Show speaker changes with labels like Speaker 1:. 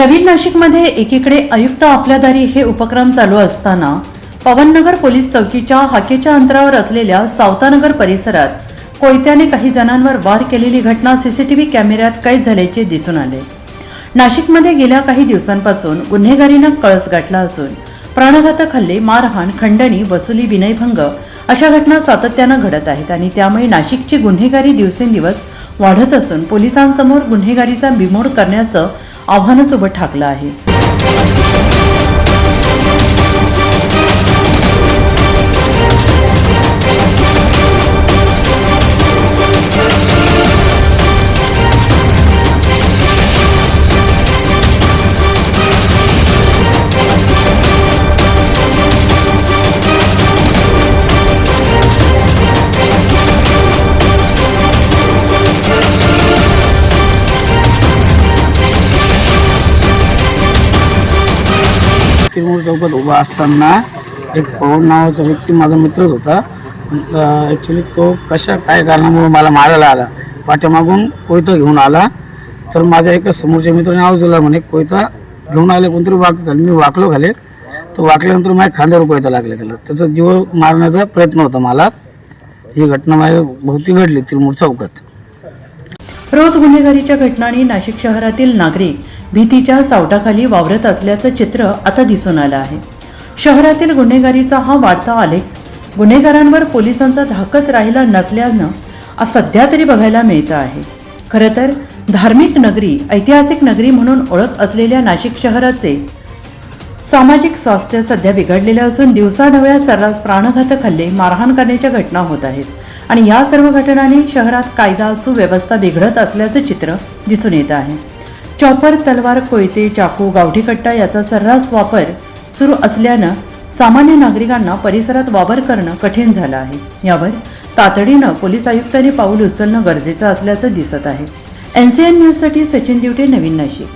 Speaker 1: नवीन नाशिकमध्ये एकीकडे आयुक्त आपल्या दारी हे उपक्रम चालू असताना पवननगर पोलीस चौकीच्या हाकेच्या अंतरावर असलेल्या सावतानगर परिसरात कोयत्याने काही जणांवर वार केलेली घटना सीसीटीव्ही कॅमेऱ्यात कैद झाल्याचे दिसून आले. नाशिकमध्ये गेल्या काही दिवसांपासून गुन्हेगारीनं कळस गाठला असून प्राणघातक हल्ले मारहाण खंडणी वसुली विनयभंग अशा घटना सातत्यानं घडत आहेत आणि त्यामुळे नाशिकची गुन्हेगारी दिवसेंदिवस वाढत असून पोलिसांसमोर गुन्हेगारीचा बिमोड करण्याचं आव्हानासोबत ठाकलं आहे.
Speaker 2: तिरुमूर चौकात उभा असताना एक पवन नावाचा व्यक्ती माझा मित्रच होता. ॲक्च्युली तो कशा काय कारणामुळे मला मारायला आला? पाठीमागून कोयता घेऊन आला. तर माझ्या एका समोरच्या मित्राने आवाज दिला म्हणे कोयता घेऊन आले कोणतरी वाक घाल. मी वाकलो खाले तर वाकल्यानंतर माझ्या खांद्यावर कोयता लागला त्याला. त्याचा जीव मारण्याचा प्रयत्न होता मला. ही घटना माझ्या भोवती घडली तिरमूर चौकात.
Speaker 1: रोज गुन्हेगारीच्या घटनांनी नाशिक शहरातील नागरिक भीतीच्या सावटाखाली वावरत असल्याचं चित्र आता दिसून आलं आहे. शहरातील गुन्हेगारीचा हा वाढता आलेख गुन्हेगारांवर पोलिसांचा धाकच राहिला नसल्यानं सध्या तरी बघायला मिळतं आहे. खरं तर धार्मिक नगरी ऐतिहासिक नगरी म्हणून ओळख असलेल्या नाशिक शहराचे सामाजिक स्वास्थ्य सध्या बिघडलेले असून दिवसाढवळ्या सर्रास प्राणघातक हल्ले मारहाण करण्याच्या घटना होत आहेत. आणि या सर्व घटनांनी शहरात कायदा सुव्यवस्था बिघडत असल्याचं चित्र दिसून येत आहे. चॉपर तलवार कोयते चाकू गावठी कट्टा याचा सर्रास वापर सुरू असल्यानं सामान्य नागरिकांना परिसरात वावर करणं कठीण झालं आहे. यावर तातडीनं पोलीस आयुक्तांनी पाऊल उचलणं गरजेचं असल्याचं दिसत आहे. एनसीएन न्यूजसाठी सचिन दिवटे नवीन नाशिक.